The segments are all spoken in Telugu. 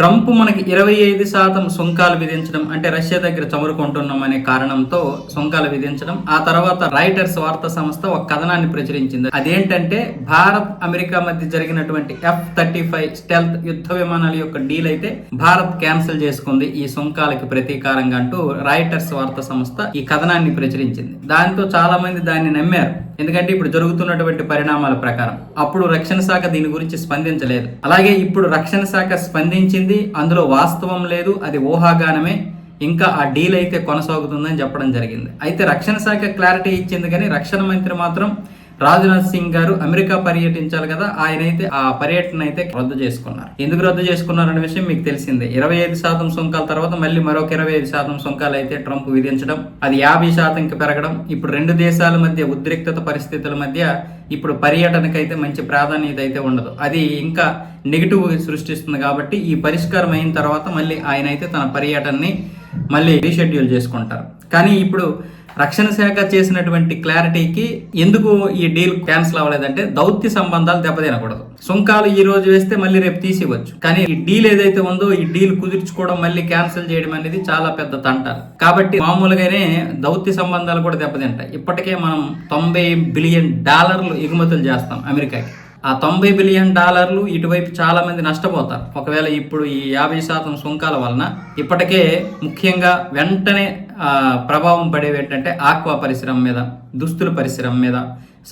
ట్రంప్ మనకి ఇరవై ఐదు శాతం సుంకాలు విధించడం అంటే రష్యా దగ్గర చమురుకుంటున్నాం అనే కారణంతో సుంకాలు విధించడం ఆ తర్వాత రైటర్స్ వార్తా సంస్థ ఒక కథనాన్ని ప్రచురించింది. అదేంటంటే భారత్ అమెరికా మధ్య జరిగినటువంటి ఎఫ్ థర్టీ ఫైవ్ స్టెల్త్ యుద్ధ విమానాల యొక్క డీల్ అయితే భారత్ క్యాన్సిల్ చేసుకుంది ఈ సుంకాలకి ప్రతీకారంగా అంటూ రైటర్స్ వార్తా సంస్థ ఈ కథనాన్ని ప్రచురించింది. దాంతో చాలా మంది దాన్ని నమ్మారు. ఎందుకంటే ఇప్పుడు జరుగుతున్నటువంటి పరిణామాల ప్రకారం. అప్పుడు రక్షణ శాఖ దీని గురించి స్పందించలేదు. అలాగే ఇప్పుడు రక్షణ శాఖ స్పందించింది అందులో వాస్తవం లేదు అది ఊహాగానమే ఇంకా ఆ డీల్ అయితే కొనసాగుతుందని చెప్పడం జరిగింది. అయితే రక్షణ శాఖ క్లారిటీ ఇచ్చింది కానీ రక్షణ మంత్రి మాత్రం రాజ్నాథ్ సింగ్ గారు అమెరికా పర్యటించాలి కదా ఆయన అయితే ఆ పర్యటన అయితే రద్దు చేసుకున్నారు. ఎందుకు రద్దు చేసుకున్నారనే విషయం మీకు తెలిసిందే. ఇరవై ఐదు శాతం సుంకాల తర్వాత మళ్ళీ మరొక ఇరవై ఐదు శాతం సుంకాలు అయితే ట్రంప్ విధించడం అది యాభై శాతంకి పెరగడం ఇప్పుడు రెండు దేశాల మధ్య ఉద్రిక్తత పరిస్థితుల మధ్య ఇప్పుడు పర్యటనకైతే మంచి ప్రాధాన్యత అయితే ఉండదు. అది ఇంకా నెగిటివ్ సృష్టిస్తుంది కాబట్టి ఈ పరిష్కారం అయిన తర్వాత మళ్ళీ ఆయన అయితే తన పర్యటనని మళ్ళీ రీషెడ్యూల్ చేసుకుంటారు. కానీ ఇప్పుడు రక్షణ శాఖ చేసినటువంటి క్లారిటీకి ఎందుకు ఈ డీల్ క్యాన్సిల్ అవ్వలేదంటే దౌత్య సంబంధాలు దెబ్బతినకూడదు. సుంకాలు ఈ రోజు వేస్తే మళ్ళీ రేపు తీసివచ్చు కానీ ఈ డీల్ ఏదైతే ఉందో ఈ డీల్ కుదుర్చుకోవడం మళ్ళీ క్యాన్సిల్ చేయడం అనేది చాలా పెద్ద తంట. కాబట్టి మామూలుగానే దౌత్య సంబంధాలు కూడా దెబ్బతింటాయి. ఇప్పటికే మనం తొంభై బిలియన్ డాలర్లు ఎగుమతులు చేస్తాం అమెరికాకి. ఆ తొంభై బిలియన్ డాలర్లు ఇటువైపు చాలామంది నష్టపోతారు. ఒకవేళ ఇప్పుడు ఈ యాభై శాతం సుంకాల వలన ఇప్పటికే ముఖ్యంగా వెంటనే ప్రభావం పడేవి ఏంటంటే ఆక్వా పరిశ్రమ మీద దుస్తుల పరిశ్రమ మీద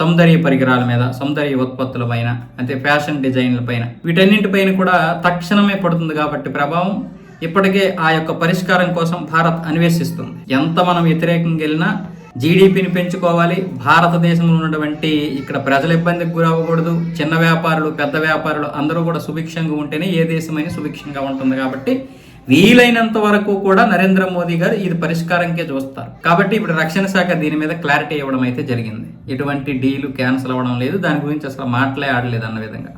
సౌందర్య పరికరాల మీద సౌందర్య ఉత్పత్తుల పైన అంటే ఫ్యాషన్ డిజైన్ల పైన. వీటన్నింటిపైన కూడా తక్షణమే పడుతుంది కాబట్టి ప్రభావం ఇప్పటికే ఆ యొక్క పరిష్కారం కోసం భారత్ అన్వేషిస్తుంది. ఎంత మనం వ్యతిరేకంగా వెళ్ళినా జీడిపిని పెంచుకోవాలి. భారతదేశంలో ఉన్నటువంటి ఇక్కడ ప్రజల ఇబ్బందికి గురవ్వకూడదు. చిన్న వ్యాపారులు పెద్ద వ్యాపారులు అందరూ కూడా సుభిక్షంగా ఉంటేనే ఏ దేశమైనా సుభిక్షంగా ఉంటుంది కాబట్టి వీలైనంత వరకు కూడా నరేంద్ర మోదీ గారు ఇది పరిష్కారంకే చూస్తారు. కాబట్టి ఇప్పుడు రక్షణ శాఖ దీని మీద క్లారిటీ ఇవ్వడం అయితే జరిగింది. ఎటువంటి డీలు క్యాన్సిల్ అవ్వడం లేదు. దాని గురించి అసలు మాట్లాడలేదు ఆడలేదు అన్న విధంగా.